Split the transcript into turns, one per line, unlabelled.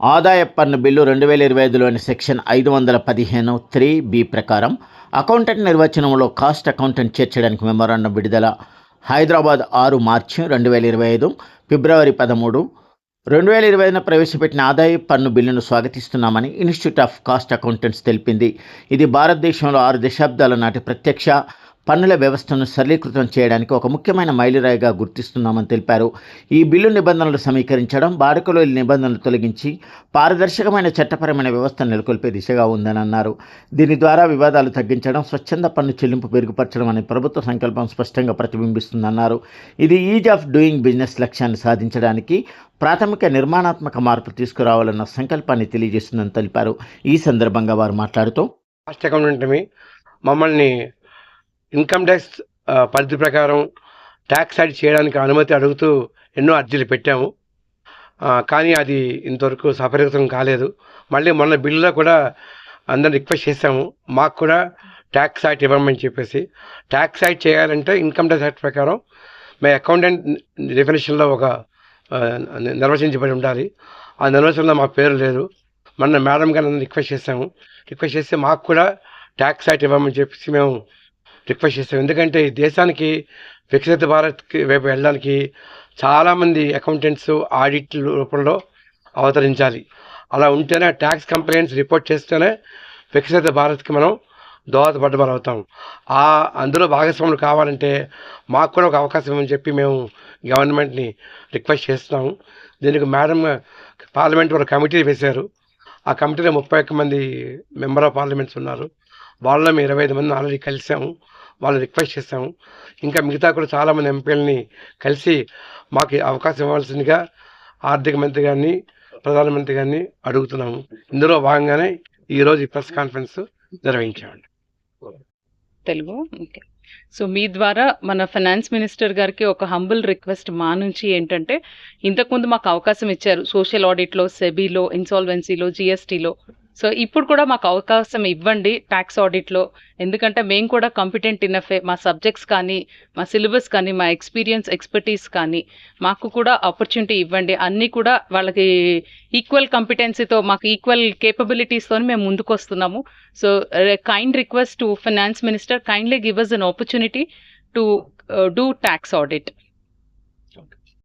ఆదాయ పన్ను బిల్లు రెండు వేల ఇరవై ఐదులోని సెక్షన్ ఐదు వందల పదిహేను త్రీ బి ప్రకారం అకౌంటెంట్ నిర్వచనంలో కాస్ట్ అకౌంటెంట్ చేర్చడానికి మెమోరాండం విడుదల. హైదరాబాద్ ఆరు మార్చి రెండు వేల ఇరవై ఐదు ఫిబ్రవరి పదమూడు. రెండు వేల ఇరవై ఐదున ప్రవేశపెట్టిన ఆదాయ పన్ను బిల్లును స్వాగతిస్తున్నామని ఇన్స్టిట్యూట్ ఆఫ్ కాస్ట్ అకౌంటెంట్స్ తెలిపింది. ఇది భారతదేశంలో ఆరు దశాబ్దాల నాటి ప్రత్యక్ష పన్నుల వ్యవస్థను సరళీకృతం చేయడానికి ఒక ముఖ్యమైన మైలురాయిగా గుర్తిస్తున్నామని తెలిపారు. ఈ బిల్లు నిబంధనలు సమీకరించడం బాడుకలోని నిబంధనలు తొలగించి పారదర్శకమైన చట్టపరమైన వ్యవస్థను నెలకొల్పే దిశగా ఉందని అన్నారు. దీని ద్వారా వివాదాలు తగ్గించడం స్వచ్ఛంద పన్ను చెల్లింపు మెరుగుపరచడం అనే ప్రభుత్వ సంకల్పం స్పష్టంగా ప్రతిబింబిస్తుందన్నారు. ఇది ఈజ్ ఆఫ్ డూయింగ్ బిజినెస్ లక్ష్యాన్ని సాధించడానికి ప్రాథమిక నిర్మాణాత్మక మార్పు తీసుకురావాలన్న సంకల్పాన్ని తెలియజేస్తుందని తెలిపారు. ఈ సందర్భంగా వారు మాట్లాడుతూ
మమ్మల్ని ఇన్కమ్ ట్యాక్స్ పరిధి ప్రకారం ట్యాక్స్ యాడ్ చేయడానికి అనుమతి అడుగుతూ ఎన్నో అర్జీలు పెట్టాము. కానీ అది ఇంతవరకు సఫలీకృతం కాలేదు. మళ్ళీ మొన్న బిల్లులో కూడా అందరిని రిక్వెస్ట్ చేశాము. మాకు కూడా ట్యాక్స్ యాక్ట్ ఇవ్వమని చెప్పేసి. ట్యాక్స్ యాక్ట్ చేయాలంటే ఇన్కమ్ ట్యాక్స్ యాక్ట్ ప్రకారం మీ అకౌంటెంట్ డెఫినేషన్లో ఒక నిర్వచించబడి ఉండాలి. ఆ నిర్వచనంలో మా పేరు లేదు. మొన్న మేడం గారు రిక్వెస్ట్ చేశాము. రిక్వెస్ట్ చేస్తే మాకు కూడా ట్యాక్స్ యాక్ట్ ఇవ్వమని చెప్పేసి మేము రిక్వెస్ట్ చేస్తాం. ఎందుకంటే ఈ దేశానికి వికసిత భారత్కి వైపు వెళ్ళడానికి చాలామంది అకౌంటెంట్స్ ఆడిట్ రూపంలో అవతరించాలి. అలా ఉంటేనే ట్యాక్స్ కంప్లైంట్స్ రిపోర్ట్ చేస్తేనే వికసిత భారత్కి మనం దోహదపడ్డవారు అవుతాం ఆ అందులో భాగస్వాములు కావాలంటే మాకు కూడా ఒక అవకాశం అని చెప్పి మేము గవర్నమెంట్ని రిక్వెస్ట్ చేస్తున్నాము. దీనికి మేడం పార్లమెంట్ ఒక కమిటీ వేశారు. ఆ కమిటీలో ముప్పై ఒక్క మంది మెంబర్ ఆఫ్ పార్లమెంట్స్ ఉన్నారు. వాళ్ళలో మేము ఇరవై ఐదు మంది ఆల్రెడీ కలిసాము వాళ్ళు రిక్వెస్ట్ చేసాము ఇంకా మిగతా కూడా చాలామంది ఎంపీలని కలిసి మాకు అవకాశం ఇవ్వాల్సిందిగా ఆర్థిక మంత్రి గారిని ప్రధానమంత్రి గారిని అడుగుతున్నాము. ఇందులో భాగంగానే ఈరోజు ఈ ప్రెస్ కాన్ఫరెన్స్ నిర్వహించామండి.
తెలుగు. ఓకే. సో మీ ద్వారా మన ఫైనాన్స్ మినిస్టర్ గారికి ఒక హంబుల్ రిక్వెస్ట్ మా నుంచి ఏంటంటే ఇంతకుముందు మాకు అవకాశం ఇచ్చారు. సోషల్ ఆడిట్లో సెబీలో ఇన్సాల్వెన్సీలో జిఎస్టీలో. సో ఇప్పుడు కూడా మాకు అవకాశం ఇవ్వండి ట్యాక్స్ ఆడిట్లో ఎందుకంటే మేము కూడా కాంపిటెంట్ ఇన్నఫే మా సబ్జెక్ట్స్ కానీ మా సిలబస్ కానీ మా ఎక్స్పీరియన్స్ ఎక్స్పర్టీస్ కానీ మాకు కూడా ఆపర్చునిటీ ఇవ్వండి. అన్నీ కూడా వాళ్ళకి ఈక్వల్ కంపిటెన్సీతో మాకు ఈక్వల్ కేపబిలిటీస్తో మేము ముందుకు వస్తున్నాము so kind request to finance minister kindly give us an opportunity to do tax audit